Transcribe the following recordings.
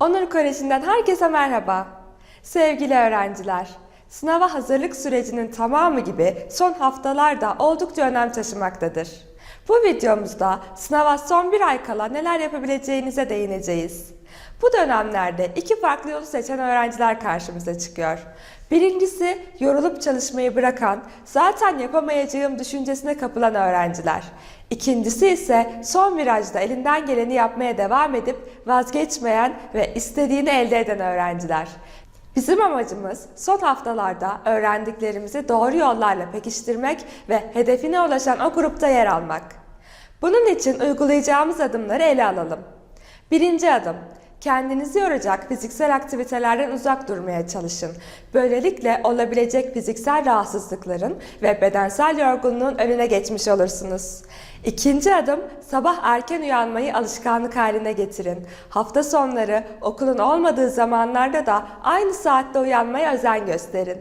Onur Koleji'nden herkese merhaba. Sevgili öğrenciler, sınava hazırlık sürecinin tamamı gibi son haftalarda oldukça önem taşımaktadır. Bu videomuzda sınava son bir ay kala neler yapabileceğinize değineceğiz. Bu dönemlerde iki farklı yolu seçen öğrenciler karşımıza çıkıyor. Birincisi yorulup çalışmayı bırakan, zaten yapamayacağım düşüncesine kapılan öğrenciler. İkincisi ise son virajda elinden geleni yapmaya devam edip vazgeçmeyen ve istediğini elde eden öğrenciler. Bizim amacımız son haftalarda öğrendiklerimizi doğru yollarla pekiştirmek ve hedefine ulaşan o grupta yer almak. Bunun için uygulayacağımız adımları ele alalım. Birinci adım, kendinizi yoracak fiziksel aktivitelerden uzak durmaya çalışın. Böylelikle olabilecek fiziksel rahatsızlıkların ve bedensel yorgunluğun önüne geçmiş olursunuz. İkinci adım, sabah erken uyanmayı alışkanlık haline getirin. Hafta sonları okulun olmadığı zamanlarda da aynı saatte uyanmaya özen gösterin.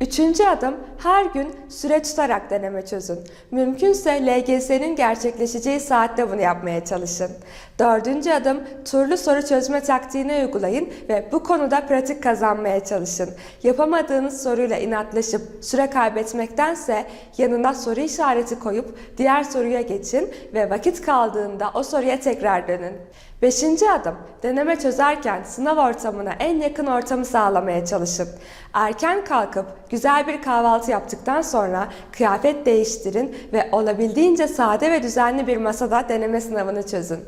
Üçüncü adım her gün süre tutarak deneme çözün. Mümkünse LGS'nin gerçekleşeceği saatte bunu yapmaya çalışın. Dördüncü adım turlu soru çözme taktiğini uygulayın ve bu konuda pratik kazanmaya çalışın. Yapamadığınız soruyla inatlaşıp süre kaybetmektense yanına soru işareti koyup diğer soruya geçin ve vakit kaldığında o soruya tekrar dönün. Beşinci adım, deneme çözerken sınav ortamına en yakın ortamı sağlamaya çalışın. Erken kalkıp güzel bir kahvaltı yaptıktan sonra kıyafet değiştirin ve olabildiğince sade ve düzenli bir masada deneme sınavını çözün.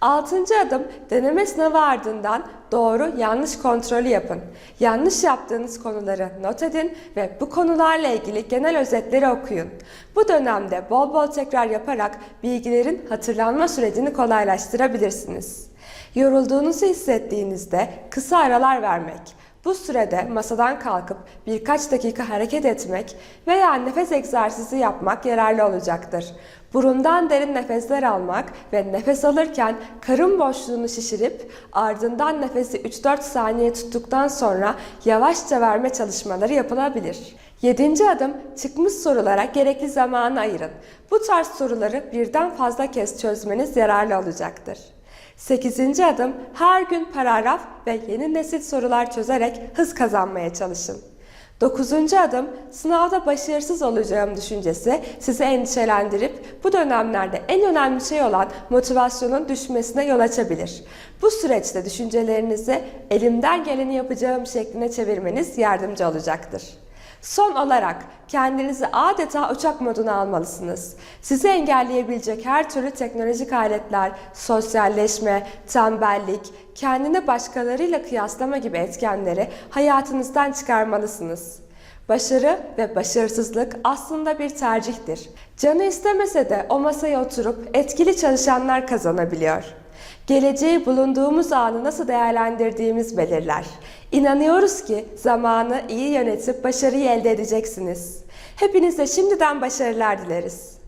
Altıncı adım deneme sınavı ardından doğru yanlış kontrolü yapın. Yanlış yaptığınız konuları not edin ve bu konularla ilgili genel özetleri okuyun. Bu dönemde bol bol tekrar yaparak bilgilerin hatırlanma sürecini kolaylaştırabilirsiniz. Yorulduğunuzu hissettiğinizde kısa aralar vermek, bu sürede masadan kalkıp birkaç dakika hareket etmek veya nefes egzersizi yapmak yararlı olacaktır. Burundan derin nefesler almak ve nefes alırken karın boşluğunu şişirip ardından nefesi 3-4 saniye tuttuktan sonra yavaşça verme çalışmaları yapılabilir. Yedinci adım çıkmış sorulara gerekli zamanı ayırın. Bu tarz soruları birden fazla kez çözmeniz yararlı olacaktır. 8. adım her gün paragraf ve yeni nesil sorular çözerek hız kazanmaya çalışın. 9. adım sınavda başarısız olacağım düşüncesi sizi endişelendirip bu dönemlerde en önemli şey olan motivasyonun düşmesine yol açabilir. Bu süreçte düşüncelerinizi elimden geleni yapacağım şekline çevirmeniz yardımcı olacaktır. Son olarak kendinizi adeta uçak moduna almalısınız. Sizi engelleyebilecek her türlü teknolojik aletler, sosyalleşme, tembellik, kendini başkalarıyla kıyaslama gibi etkenleri hayatınızdan çıkarmalısınız. Başarı ve başarısızlık aslında bir tercihtir. Canı istemese de o masaya oturup etkili çalışanlar kazanabiliyor. Geleceği bulunduğumuz anı nasıl değerlendirdiğimiz belirler. İnanıyoruz ki zamanı iyi yönetip başarıyı elde edeceksiniz. Hepinize şimdiden başarılar dileriz.